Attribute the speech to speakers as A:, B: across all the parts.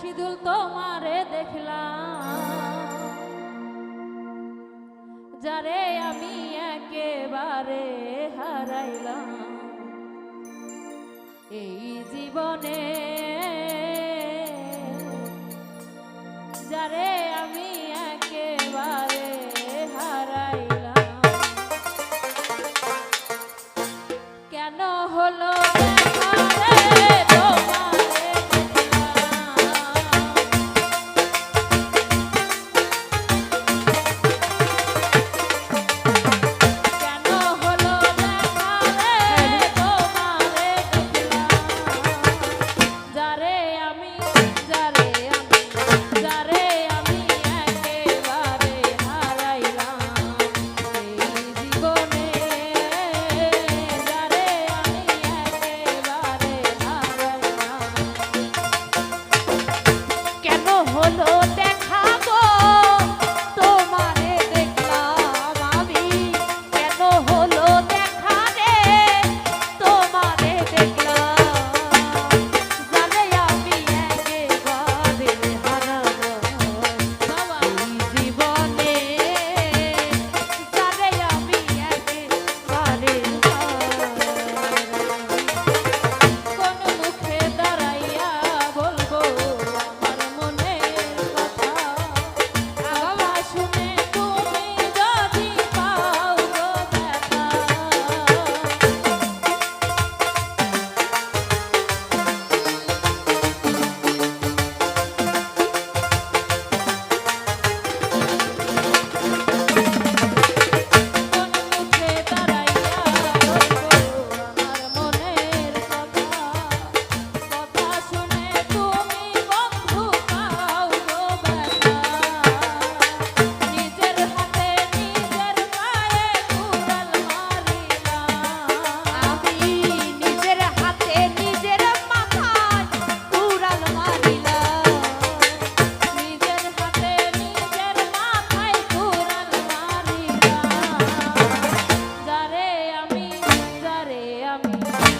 A: সিঁদুল তোমারে দেখলাম। যারে আমি একেবারে হারাইলাম। এই জীবনে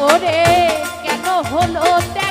A: ওরে কেন হলো
B: তে